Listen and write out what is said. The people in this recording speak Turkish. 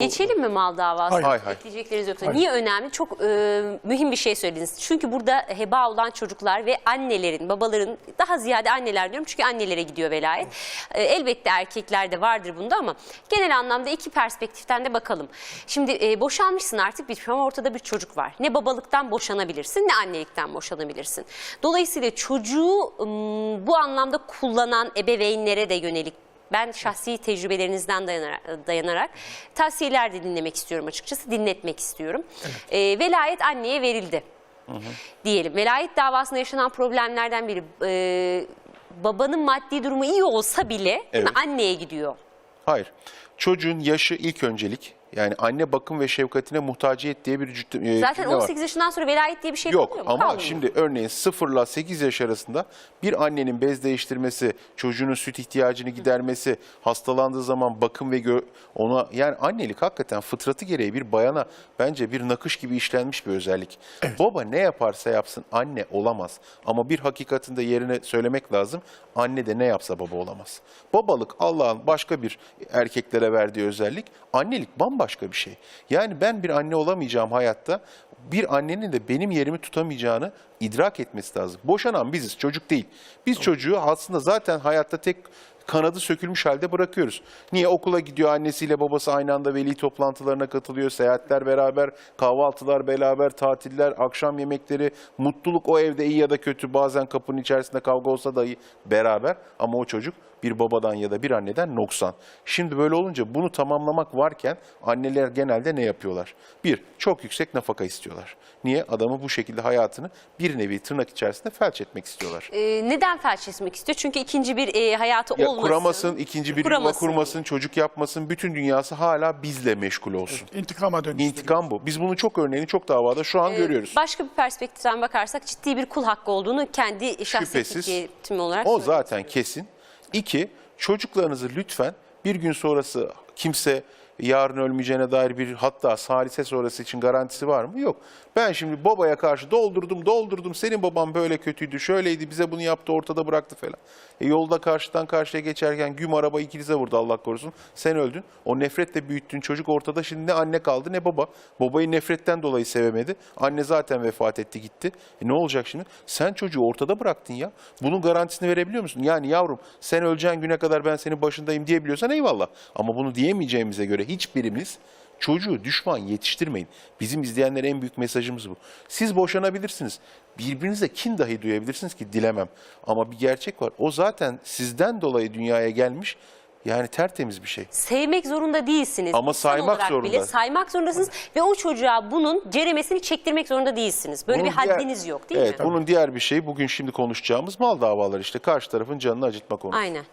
Geçelim mi mal davası? Hayır. Hay hay. Ekleyecekleriniz yoksa. Hayır. Niye önemli? Çok e, mühim bir şey söylediniz. Çünkü burada heba olan çocuklar ve annelerin, babaların, daha ziyade anneler diyorum çünkü annelere gidiyor velayet. E, elbette erkekler de vardır bunda ama genel anlamda iki perspektiften de bakalım. Şimdi e, boşanmışsın artık bir ama ortada bir çocuk var. Ne babalıktan boşanabilirsin ne annelikten boşanabilirsin. Dolayısıyla çocuğu ım, bu anlamda kullanan ebeveynlere de yönelik ben şahsi tecrübelerinizden dayanarak, dayanarak tavsiyeler de dinlemek istiyorum açıkçası, dinletmek istiyorum. Ee, velayet anneye verildi diyelim. Velayet davasında yaşanan problemlerden biri e, babanın maddi durumu iyi olsa bile Evet. anneye gidiyor. Hayır. Çocuğun yaşı ilk öncelik. Yani anne bakım ve şefkatine muhtaciyet diye bir cüt- e, Zaten cümle var. 18 yaşından sonra velayet diye bir şey Yok mu? ama Kalmıyor. şimdi örneğin 0 ile 8 yaş arasında bir annenin bez değiştirmesi, çocuğunun süt ihtiyacını gidermesi, hastalandığı zaman bakım ve gö- ona yani annelik hakikaten fıtratı gereği bir bayana bence bir nakış gibi işlenmiş bir özellik. Baba ne yaparsa yapsın anne olamaz. Ama bir hakikatinde yerine söylemek lazım. Anne de ne yapsa baba olamaz. Babalık Allah'ın başka bir erkeklere verdiği özellik. Annelik bambaşka bir şey. Yani ben bir anne olamayacağım hayatta bir annenin de benim yerimi tutamayacağını idrak etmesi lazım. Boşanan biziz, çocuk değil. Biz çocuğu aslında zaten hayatta tek kanadı sökülmüş halde bırakıyoruz. Niye okula gidiyor annesiyle babası aynı anda veli toplantılarına katılıyor, seyahatler beraber, kahvaltılar beraber, tatiller, akşam yemekleri, mutluluk o evde iyi ya da kötü bazen kapının içerisinde kavga olsa dahi beraber ama o çocuk bir babadan ya da bir anneden noksan. Şimdi böyle olunca bunu tamamlamak varken anneler genelde ne yapıyorlar? Bir, çok yüksek nafaka istiyorlar. Niye? Adamı bu şekilde hayatını bir nevi tırnak içerisinde felç etmek istiyorlar. Ee, neden felç etmek istiyor? Çünkü ikinci bir e, hayatı Ya olmasın. kuramasın, ikinci bir yuva kurmasın, çocuk yapmasın, bütün dünyası hala bizle meşgul olsun. İntikama dönüştürüyor. İntikam bu. Biz bunun çok örneğini çok davada şu an Ee, görüyoruz. Başka bir perspektiften bakarsak ciddi bir kul hakkı olduğunu kendi şahsi fikrim olarak O zaten kesin. İki, çocuklarınızı lütfen bir gün sonrası kimse yarın ölmeyeceğine dair bir hatta salise sonrası için garantisi var mı? Yok. Ben şimdi babaya karşı doldurdum doldurdum senin baban böyle kötüydü şöyleydi bize bunu yaptı ortada bıraktı falan. E yolda karşıdan karşıya geçerken güm araba ikinize vurdu Allah korusun. Sen öldün. O nefretle büyüttüğün çocuk ortada şimdi ne anne kaldı ne baba. Babayı nefretten dolayı sevemedi. Anne zaten vefat etti gitti. E ne olacak şimdi? Sen çocuğu ortada bıraktın ya. Bunun garantisini verebiliyor musun? Yani yavrum sen öleceğin güne kadar ben senin başındayım diyebiliyorsan eyvallah. Ama bunu diyemeyeceğimize göre hiçbirimiz çocuğu düşman yetiştirmeyin. Bizim izleyenlere en büyük mesajımız bu. Siz boşanabilirsiniz. Birbirinize kin dahi duyabilirsiniz ki dilemem. Ama bir gerçek var. O zaten sizden dolayı dünyaya gelmiş. Yani tertemiz bir şey. Sevmek zorunda değilsiniz. Ama İnsan saymak zorunda. Bile saymak zorundasınız ve o çocuğa bunun ceremesini çektirmek zorunda değilsiniz. Böyle Bunun bir diğer- haddiniz yok değil evet, mi? Bunun diğer bir şeyi bugün şimdi konuşacağımız mal davaları işte karşı tarafın canını acıtma konusu. Aynen.